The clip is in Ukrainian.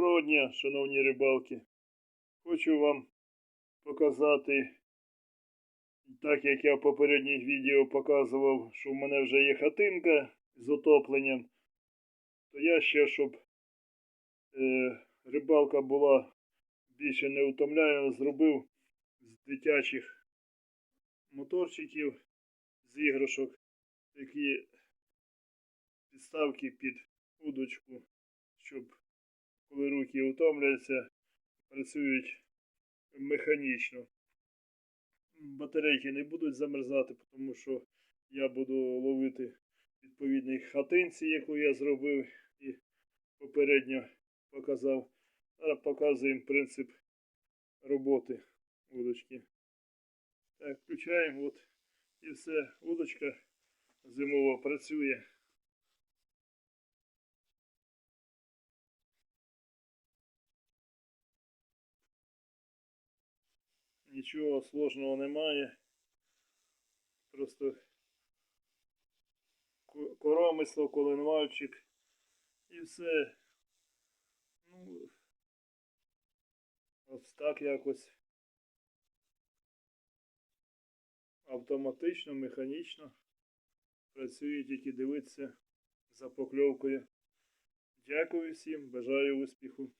Доброго дня, шановні рибалки. Хочу вам показати, так як я в попередніх відео показував, що в мене вже є хатинка з отопленням, то я ще, щоб е, рибалка була більше не утомляєма, зробив з дитячих моторчиків, з іграшок такі підставки під удочку, щоб коли руки утомляються, працюють механічно. Батарейки не будуть замерзати, тому що я буду ловити в відповідній хатинці, яку я зробив і попередньо показав. Зараз показуємо принцип роботи удочки. Так, включаємо от і все, удочка зимова працює. Нічого сложного немає. Просто ко- коромисло, коленвальчик і все. Ну, ось так якось. Автоматично, механічно. Працює тільки дивитися за покльовкою. Дякую всім, бажаю успіху.